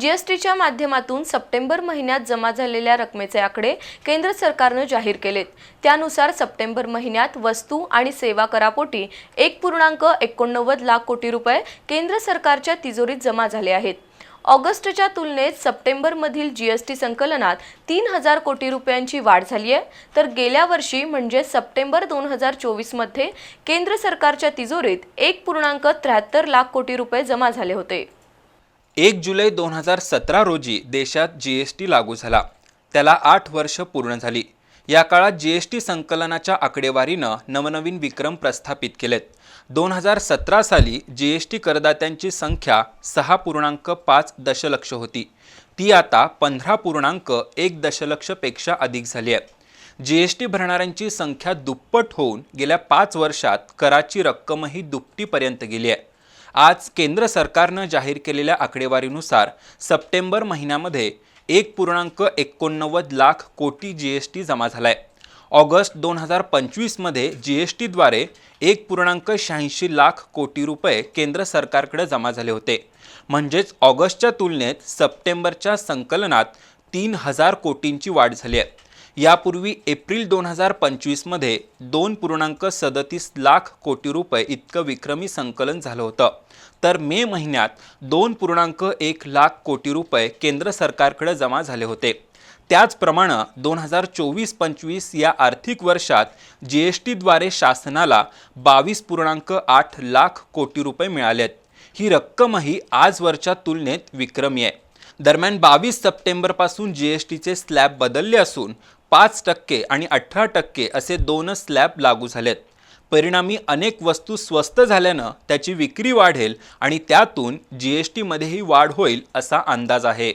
जीएसटीच्या माध्यमातून सप्टेंबर महिन्यात जमा झालेल्या रकमेचे आकडे केंद्र सरकारनं जाहीर केलेत. त्यानुसार सप्टेंबर महिन्यात वस्तू आणि सेवा करापोटी एक पूर्णांक एकोणनव्वद लाख कोटी रुपये केंद्र सरकारच्या तिजोरीत जमा झाले आहेत. ऑगस्टच्या तुलनेत सप्टेंबरमधील जीएसटी संकलनात तीन हजार कोटी रुपयांची वाढ झाली आहे. तर गेल्या वर्षी म्हणजे सप्टेंबर दोन हजार चोवीसमध्ये केंद्र सरकारच्या तिजोरीत एक पूर्णांक त्र्याहत्तर लाख कोटी रुपये जमा झाले होते. एक जुलै दोन हजार सतरा रोजी देशात जी एस टी लागू झाला. त्याला आठ वर्ष पूर्ण झाली. या काळात जी एस टी संकलनाच्या आकडेवारीनं नवनवीन विक्रम प्रस्थापित केलेत. दोन हजार सतरा साली जी एस टी करदात्यांची संख्या सहा पूर्णांक पाच दशलक्ष होती. ती आता पंधरा पूर्णांक एक दशलक्षपेक्षा अधिक झाली आहे. जी एस टी भरणाऱ्यांची संख्या दुप्पट होऊन गेल्या पाच वर्षात कराची रक्कमही दुपटीपर्यंत गेली आहे. आज केंद्र सरकारनं जाहीर केलेल्या आकडेवारीनुसार सप्टेंबर महिन्यामध्ये एक पूर्णांक एकोणनव्वद लाख कोटी जी एस टी जमा झाला आहे ऑगस्ट दोन हजार पंचवीसमध्ये जी एस टीद्वारे एक पूर्णांक शहाऐंशी लाख कोटी रुपये केंद्र सरकारकडे जमा झाले होते. म्हणजेच ऑगस्टच्या तुलनेत सप्टेंबरच्या संकलनात तीन हजार कोटींची वाढ झाली आहे. यापूर्वी एप्रिल दोन हजार पंचवीसमध्ये दोन पूर्णांक सदतीस लाख कोटी रुपये इतकं विक्रमी संकलन झालं होतं. तर मे महिन्यात दोन पूर्णांक एक लाख कोटी रुपये केंद्र सरकारकडे जमा झाले होते. त्याचप्रमाणे दोन हजार चोवीस पंचवीस या आर्थिक वर्षात जी एस टीद्वारे शासनाला बावीस पूर्णांक आठ लाख कोटी रुपये मिळालेत. ही रक्कमही आजवरच्या तुलनेत विक्रमी आहे. दरम्यान बावीस सप्टेंबरपासून जी एस टीचे स्लॅब बदलले असून पाच टक्के आणि अठरा टक्के असे दोन स्लॅब लागू झालेत. परिणामी अनेक वस्तू स्वस्त झाल्यानं त्याची विक्री वाढेल आणि त्यातून जी एस टीमध्येही वाढ होईल असा अंदाज आहे.